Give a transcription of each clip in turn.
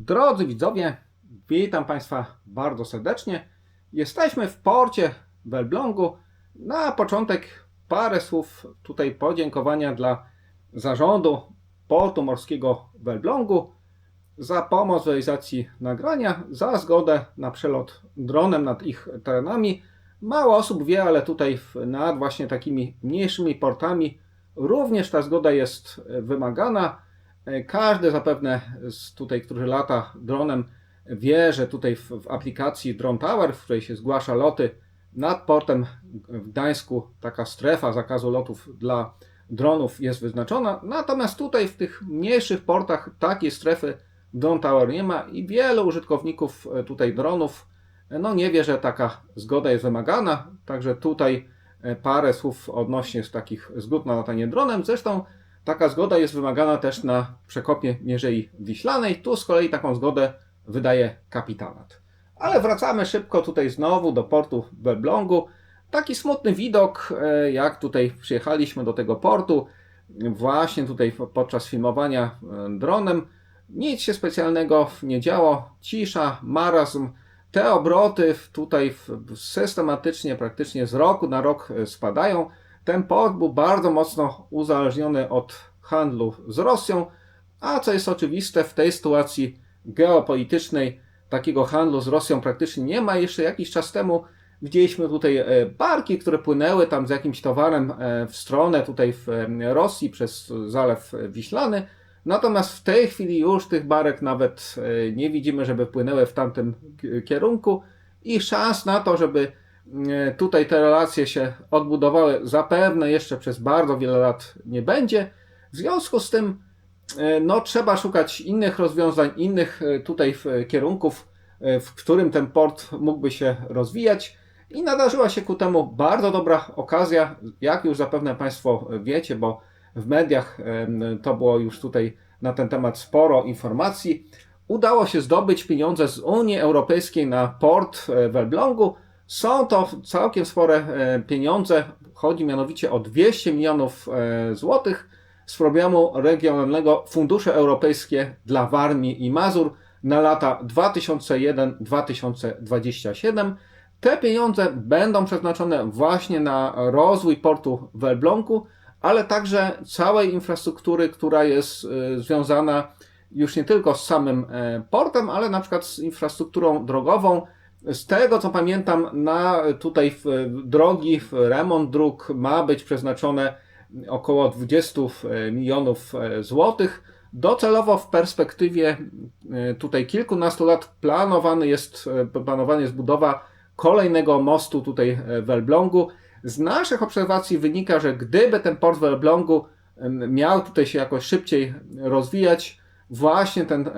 Drodzy widzowie, witam Państwa bardzo serdecznie. Jesteśmy w porcie w Elblągu. Na początek parę słów tutaj podziękowania dla zarządu portu morskiego w Elblągu za pomoc w realizacji nagrania, za zgodę na przelot dronem nad ich terenami. Mało osób wie, ale tutaj nad właśnie takimi mniejszymi portami również ta zgoda jest wymagana. E, Każdy zapewne z tutaj, który lata dronem, wie, że tutaj w, w aplikacji Drone Tower, w której się zgłasza loty nad portem w Gdańsku, taka strefa zakazu lotów dla dronów jest wyznaczona. Natomiast tutaj w tych mniejszych portach takiej strefy Drone Tower nie ma i wielu użytkowników e, tutaj dronów e, no nie wie, że taka zgoda jest wymagana. Także tutaj parę słów odnośnie z takich zgód na latanie dronem. Zresztą Taka zgoda jest wymagana też na przekopie Mierzei Wiślanej. Tu z kolei taką zgodę wydaje kapitanat. Ale wracamy szybko tutaj znowu do portu w Elblągu. Taki smutny widok, e, jak tutaj przyjechaliśmy do tego portu, właśnie tutaj podczas filmowania e, dronem. Nic się specjalnego nie działo, cisza, marazm. Te obroty tutaj systematycznie, praktycznie z roku na rok e, spadają. Ten port był bardzo mocno uzależniony od handlu z Rosją, a co jest oczywiste w tej sytuacji geopolitycznej, takiego handlu z Rosją praktycznie nie ma. Jeszcze jakiś czas temu widzieliśmy tutaj e, barki, które płynęły tam z jakimś towarem e, w stronę tutaj w Rosji przez Zalew Wiślany. Natomiast w tej chwili już tych barek nawet e, nie widzimy, żeby płynęły w tamtym kierunku i szans na to, żeby tutaj te relacje się odbudowały, zapewne jeszcze przez bardzo wiele lat nie będzie. W związku z tym, e, no, trzeba szukać innych rozwiązań, innych e, tutaj kierunków, e, w którym ten port mógłby się rozwijać. I nadarzyła się ku temu bardzo dobra okazja, jak już zapewne Państwo wiecie, bo w mediach to było już tutaj na ten temat sporo informacji. Udało się zdobyć pieniądze z Unii Europejskiej na port e, w Elblągu. Są to całkiem spore e, pieniądze. Chodzi mianowicie o 200 milionów e, złotych z programu regionalnego Fundusze Europejskie dla Warmii i Mazur na lata 2001-2027. Te pieniądze będą przeznaczone właśnie na rozwój portu w Elblągu, ale także całej infrastruktury, która jest y, związana już nie tylko z samym e, portem, ale na przykład z infrastrukturą drogową. Z tego co pamiętam, na tutaj w, drogi, w remont dróg ma być przeznaczone około 20 milionów e, złotych. Docelowo w perspektywie e, tutaj kilkunastu lat planowany jest, e, planowana jest budowa kolejnego mostu tutaj e, w Elblągu. Z naszych obserwacji wynika, że gdyby ten port w Elblągu miał tutaj się jakoś szybciej rozwijać, właśnie ten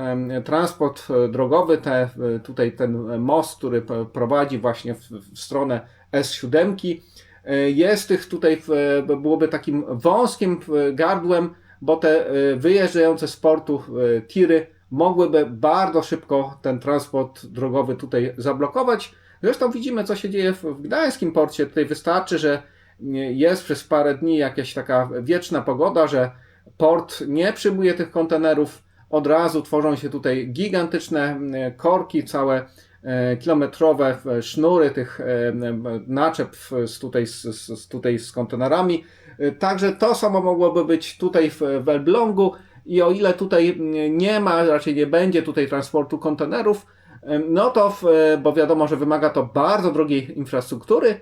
transport e, drogowy, te, e, tutaj ten most, który prowadzi właśnie w, w stronę S7, e, jest tych tutaj, byłoby takim wąskim e, gardłem, bo te e, wyjeżdżające z portu e, tiry mogłyby bardzo szybko ten transport drogowy tutaj zablokować. Zresztą widzimy, co się dzieje w, gdańskim porcie. Tutaj wystarczy, że jest przez parę dni jakaś taka wieczna pogoda, że port nie przyjmuje tych kontenerów. Od razu tworzą się tutaj gigantyczne e, korki, całe e, kilometrowe e, sznury tych naczep z tutaj z, z, tutaj z kontenerami. Także to samo mogłoby być tutaj w, w Elblągu i o ile tutaj nie ma, raczej nie będzie tutaj transportu kontenerów, no to, w, bo wiadomo, że wymaga to bardzo drogiej infrastruktury,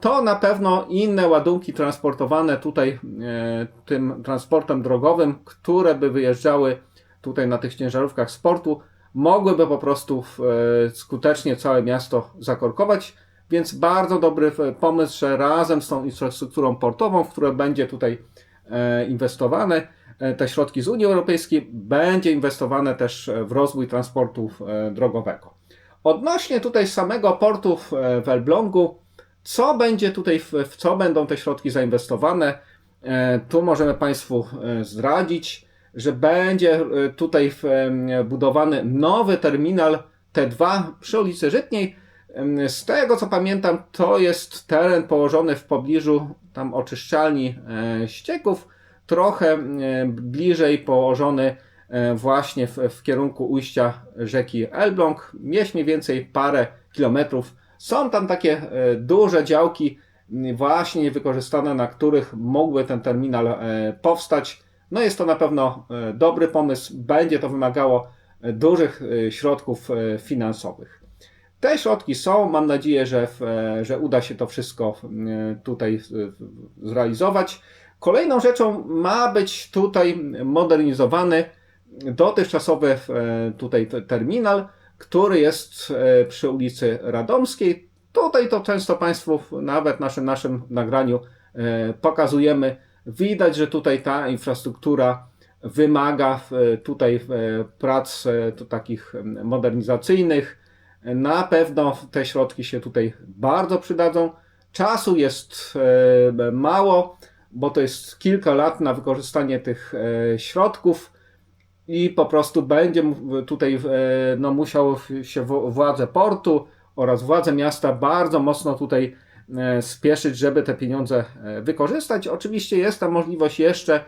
to na pewno inne ładunki transportowane tutaj tym transportem drogowym, które by wyjeżdżały tutaj na tych ciężarówkach z portu, mogłyby po prostu e, skutecznie całe miasto zakorkować. Więc bardzo dobry e, pomysł, że razem z tą infrastrukturą portową, w które będzie tutaj e, inwestowane, te środki z Unii Europejskiej, będzie inwestowane też w rozwój transportu drogowego. Odnośnie tutaj samego portu w, Elblągu, co będzie tutaj, w, co będą te środki zainwestowane, tu możemy Państwu zdradzić, że będzie e, tutaj budowany nowy terminal T2 przy ulicy Żytniej. Z tego co pamiętam, to jest teren położony w pobliżu tam oczyszczalni e, ścieków, trochę bliżej położony e, właśnie w, w kierunku ujścia rzeki Elbląg. Mieść mniej więcej parę kilometrów. Są tam takie duże działki, właśnie niewykorzystane, na których mógłby ten terminal powstać. No jest to na pewno e, dobry pomysł. Będzie to wymagało e, dużych e, środków finansowych. Te środki są. Mam nadzieję, że, że uda się to wszystko tutaj zrealizować. Kolejną rzeczą ma być tutaj modernizowany dotychczasowy tutaj te- terminal, który jest przy ulicy Radomskiej. Tutaj to często Państwu nawet naszym, naszym nagraniu pokazujemy. Widać, że tutaj ta infrastruktura wymaga e, tutaj e, prac e, takich modernizacyjnych. Na pewno te środki się tutaj bardzo przydadzą. Czasu jest mało, bo to jest kilka lat na wykorzystanie tych środków i po prostu będzie tutaj no, musiał się władze portu oraz władze miasta bardzo mocno tutaj spieszyć, żeby te pieniądze e, wykorzystać. Oczywiście jest tam możliwość jeszcze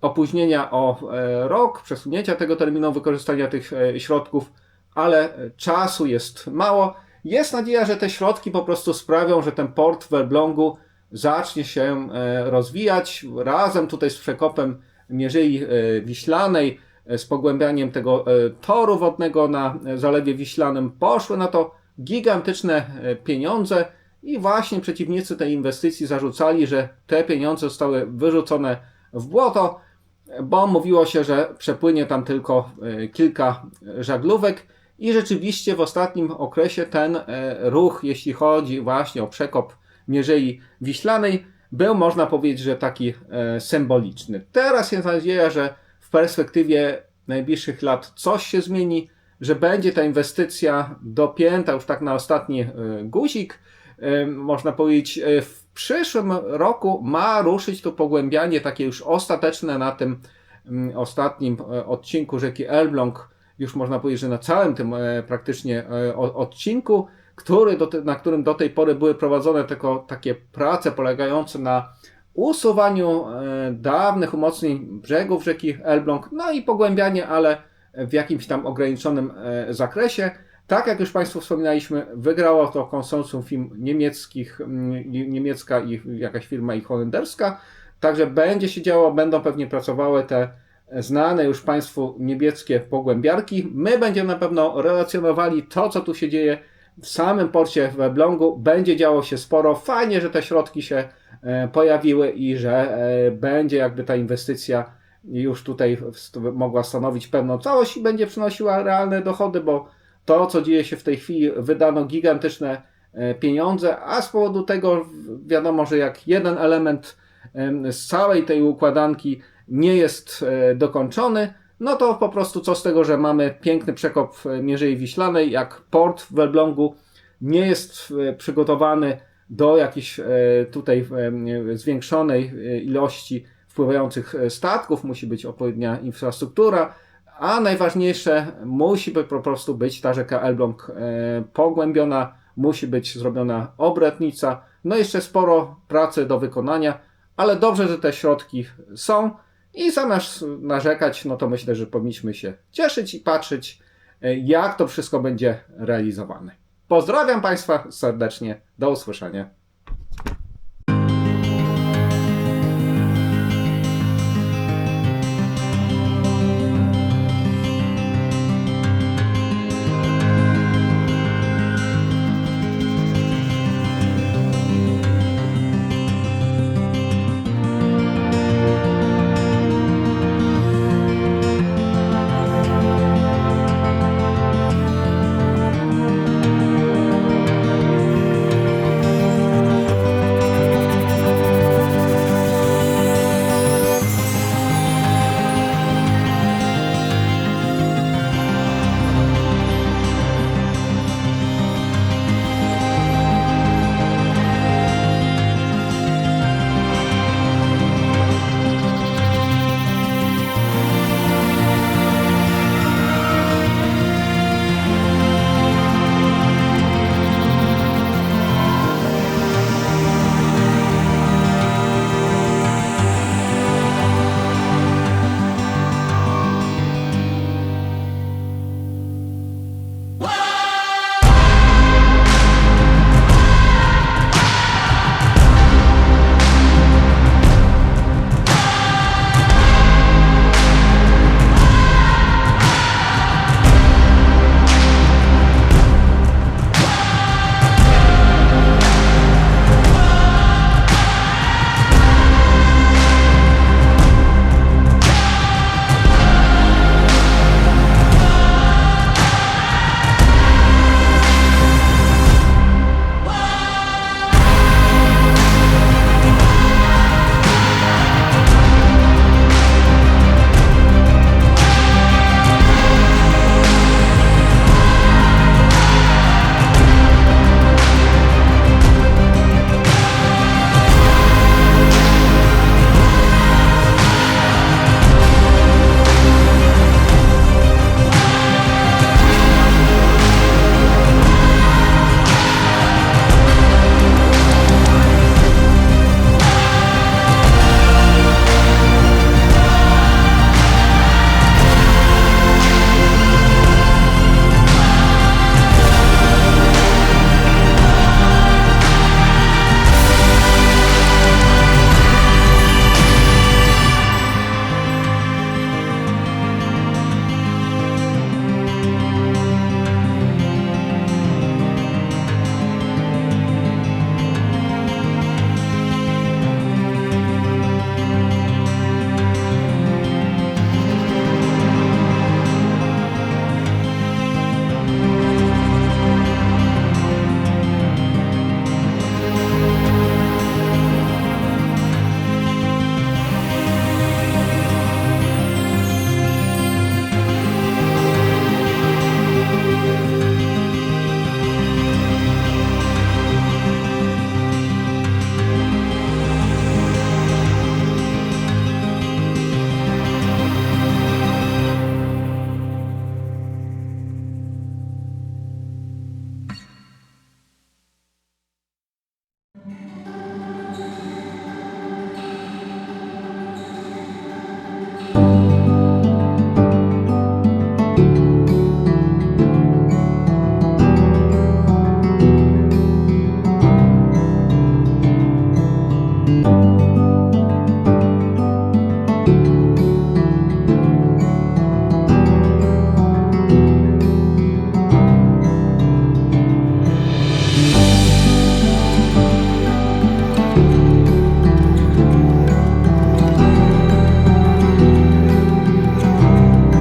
opóźnienia o e, rok, przesunięcia tego terminu wykorzystania tych e, środków, ale e, czasu jest mało. Jest nadzieja, że te środki po prostu sprawią, że ten port w Elblągu zacznie się e, rozwijać razem tutaj z przekopem Mierzei e, Wiślanej, e, z pogłębianiem tego e, toru wodnego na e, Zalewie Wiślanym. Poszły na to gigantyczne e, pieniądze i właśnie przeciwnicy tej inwestycji zarzucali, że te pieniądze zostały wyrzucone w błoto, bo mówiło się, że przepłynie tam tylko e, kilka żaglówek i rzeczywiście w ostatnim okresie ten e, ruch, jeśli chodzi właśnie o przekop Mierzei Wiślanej, był można powiedzieć, że taki e, symboliczny. Teraz jest nadzieja, że w perspektywie najbliższych lat coś się zmieni, że będzie ta inwestycja dopięta już tak na ostatni guzik. Można powiedzieć, e, w przyszłym roku ma ruszyć to pogłębianie takie już ostateczne na tym mm, ostatnim e, odcinku rzeki Elbląg, już można powiedzieć, że na całym tym e, praktycznie odcinku, który na którym do tej pory były prowadzone tylko takie prace polegające na usuwaniu dawnych umocnień brzegów rzeki Elbląg, no i pogłębianie, ale w jakimś tam ograniczonym zakresie. Tak jak już Państwu wspominaliśmy, wygrało to konsorcjum firm niemieckich, mm, nie- niemiecka i jakaś firma i holenderska. Także będzie się działo, będą pewnie pracowały te znane już Państwu niebieskie pogłębiarki. My będziemy na pewno relacjonowali to, co tu się dzieje w samym porcie w Elblągu. Będzie działo się sporo. Fajnie, że te środki się e, pojawiły i że e, będzie jakby ta inwestycja już tutaj mogła stanowić pewną całość i będzie przynosiła realne dochody, bo to, co dzieje się w tej chwili, wydano gigantyczne e, pieniądze, a z powodu tego wiadomo, że jak jeden element em, z całej tej układanki nie jest e, dokończony, no to po prostu co z tego, że mamy piękny przekop e, Mierzei Wiślanej, jak port w Elblągu nie jest przygotowany do jakiejś tutaj zwiększonej ilości wpływających statków, musi być odpowiednia infrastruktura, a najważniejsze musi po prostu być ta rzeka Elbląg e, pogłębiona, musi być zrobiona obratnica, no jeszcze sporo pracy do wykonania, ale dobrze, że te środki są i zamiast narzekać, no to myślę, że powinniśmy się cieszyć i patrzeć, e, jak to wszystko będzie realizowane. Pozdrawiam Państwa serdecznie, do usłyszenia.